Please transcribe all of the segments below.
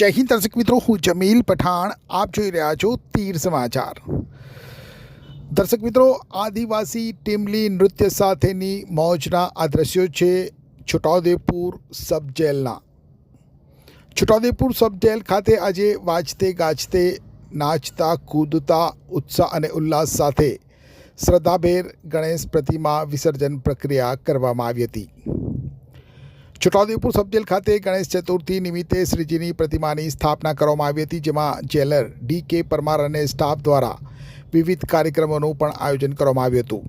જય હિન્દ દર્શક મિત્રો, હું જમીલ પઠાણ, આપ જોઈ રહ્યા છો તીર સમાચાર. દર્શક મિત્રો, આદિવાસી ટીમલી નૃત્ય સાથેની મોજના આ દ્રશ્યો છે છોટાઉદેપુર સબ જેલના છોટાઉદેપુર સબ ખાતે આજે વાજતે ગાજતે નાચતા, કૂદતા ઉત્સાહ અને ઉલ્લાસ સાથે શ્રદ્ધાભેર ગણેશ પ્રતિમા વિસર્જન પ્રક્રિયા કરવામાં આવી હતી. છોટાઉદેપુર સબજેલ ખાતે ગણેશ ચતુર્થી નિમિત્તે શ્રીજીની પ્રતિમાની સ્થાપના કરવામાં આવી હતી, જેમાં જેલર ડી કે પરમાર અને સ્ટાફ દ્વારા વિવિધ કાર્યક્રમોનું પણ આયોજન કરવામાં આવ્યું હતું.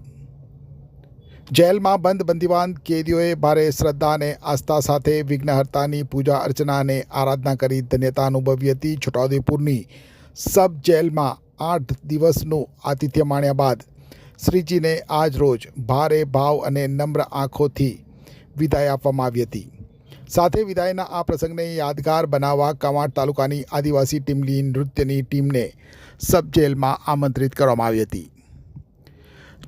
જેલમાં બંધ બંદીવાન કેદીઓએ ભારે શ્રદ્ધા અને આસ્થા સાથે વિઘ્નહર્તાની પૂજા અર્ચના અને આરાધના કરી ધન્યતા અનુભવી હતી. છોટાઉદેપુરની સબ જેલમાં આઠ દિવસનું આતિથ્ય માણ્યા બાદ શ્રીજીને આજ રોજ ભારે ભાવ અને નમ્ર આંખોથી વિદાય આપવામાં આવી હતી. સાથે વિદાયના આ પ્રસંગને યાદગાર બનાવવા કવાંટ તાલુકાની આદિવાસી ટીમલી નૃત્યની ટીમને સબ જેલમાં આમંત્રિત કરવામાં આવી હતી.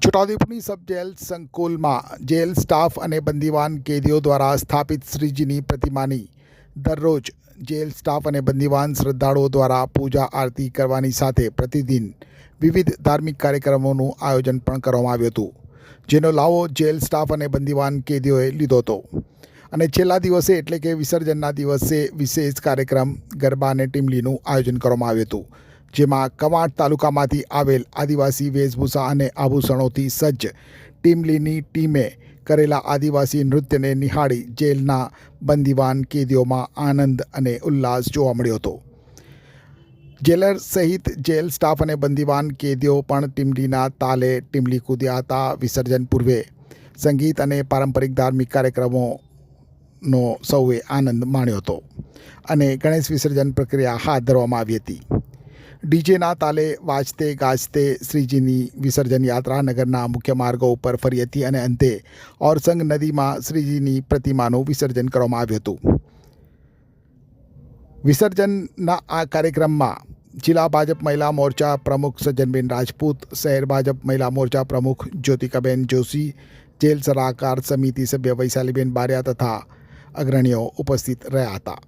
છોટાઉદેપુરની સબ જેલ સંકુલમાં જેલ સ્ટાફ અને બંદીવાન કેદીઓ દ્વારા સ્થાપિત શ્રીજીની પ્રતિમાની દરરોજ જેલ સ્ટાફ અને બંદીવાન શ્રદ્ધાળુઓ દ્વારા પૂજા આરતી કરવાની સાથે પ્રતિદિન વિવિધ ધાર્મિક કાર્યક્રમોનું આયોજન પણ કરવામાં આવ્યું હતું. જેનો લાવો જેલ સ્ટાફ અને બંદીવાન કેદીઓએ લીધો હતો. અને છેલ્લા દિવસે એટલે કે વિસર્જનના દિવસે વિશેષ કાર્યક્રમ ગરબા અને ટીમલીનું આયોજન કરવામાં આવ્યું હતું, જેમાં કવાંટ તાલુકામાંથી આવેલ આદિવાસી વેશભૂષા અને આભૂષણોથી સજ્જ ટીમલીની ટીમે કરેલા આદિવાસી નૃત્યને નિહાળી જેલના બંદીવાન કેદીઓમાં આનંદ અને ઉલ્લાસ જોવા મળ્યો હતો. જેલર સહિત જેલ સ્ટાફ અને બંદીવાન કેદીઓ પણ ટીમડીના તાલે ટીમલી કૂદ્યા હતા વિસર્જન પૂર્વે. સંગીત અને પારંપરિક ધાર્મિક કાર્યક્રમોનો સૌએ આનંદ માણ્યો હતો અને ગણેશ વિસર્જન પ્રક્રિયા હાથ ધરવામાં આવી હતી. ડીજેના તાલે વાજતે ગાજતે શ્રીજીની વિસર્જન યાત્રા નગરના મુખ્ય માર્ગો ઉપર ફરી હતી અને અંતે ઓરસંગ નદીમાં શ્રીજીની પ્રતિમાનું વિસર્જન કરવામાં આવ્યું હતું. વિસર્જનના આ કાર્યક્રમમાં જિલ્લા ભાજપ મહિલા મોરચા પ્રમુખ સજ્જનબેન રાજપૂત, શહેર ભાજપ મહિલા મોરચા પ્રમુખ જ્યોતિકાબેન જોશી, જેલ સલાહકાર સમિતિ સભ્ય વૈશાલીબેન બારિયા તથા અગ્રણીઓ ઉપસ્થિત રહ્યા હતા.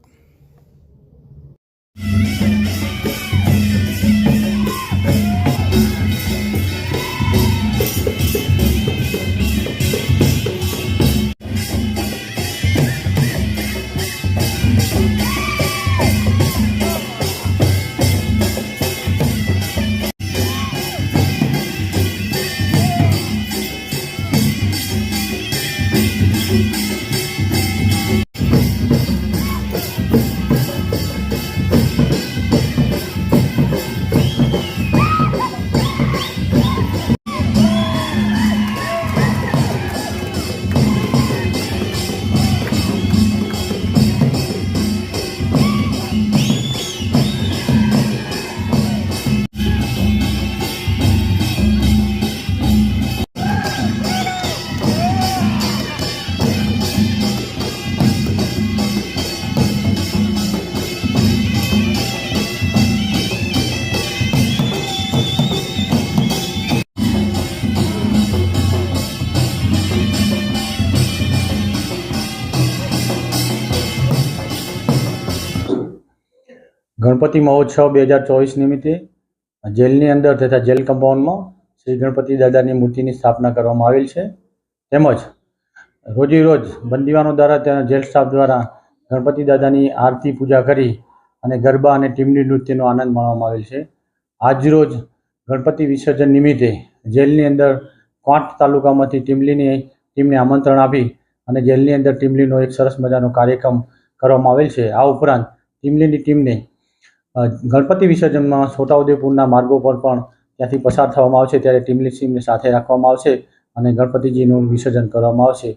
ગણપતિ મહોત્સવ બે હજાર ચોવીસ નિમિત્તે જેલની અંદર તથા જેલ કમ્પાઉન્ડમાં શ્રી ગણપતિ દાદાની મૂર્તિની સ્થાપના કરવામાં આવેલ છે. તેમજ રોજે રોજ બંદીવાનો દ્વારા ત્યાં જેલ સ્ટાફ દ્વારા ગણપતિ દાદાની આરતી પૂજા કરી અને ગરબા અને ટીમની નૃત્યનો આનંદ માણવામાં આવેલ છે. આજરોજ ગણપતિ વિસર્જન નિમિત્તે જેલની અંદર ક્વાંટ તાલુકામાંથી ટીમલીની ટીમને આમંત્રણ આપી અને જેલની અંદર ટીમલીનો એક સરસ મજાનો કાર્યક્રમ કરવામાં આવેલ છે. આ ઉપરાંત ટીમલીની ટીમને ગણપતિ વિસર્જનમાં છોટાઉદેપુરના માર્ગો પર પણ ત્યાંથી પસાર થવામાં આવશે. ત્યારે ટીમલી ટીમને સાથે રાખવામાં આવશે અને ગણપતિજીનું વિસર્જન કરવામાં આવશે.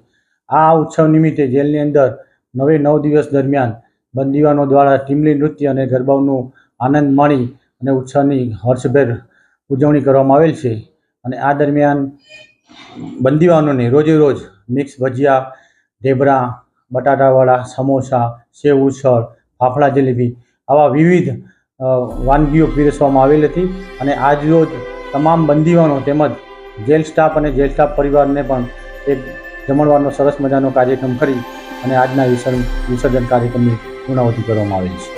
આ ઉત્સવ નિમિત્તે જેલની અંદર નવે નવ દિવસ દરમિયાન બંદીવાનો દ્વારા ટીમલી નૃત્ય અને ગરબાઓનું આનંદ માણી અને ઉત્સવની હર્ષભેર ઉજવણી કરવામાં આવેલ છે. અને આ દરમિયાન બંદીવાનોને રોજે રોજ મિક્સ ભજીયા, ઢેબરા બટાટાવડા સમોસા, સેવ ઉસળ ફાફડા જલેબી આવા વિવિધ વાનગીઓ પીરસવામાં આવેલ હતી અને આજ રોજ તમામ બંદીવાનો તેમજ જેલ સ્ટાફ અને જેલ સ્ટાફ પરિવારને પણ એક જમણવારનો સરસ મજાનો કાર્યક્રમ કરી અને આજના વિસર્જન કાર્યક્રમની પૂર્ણાવતી કરવામાં આવેલ છે.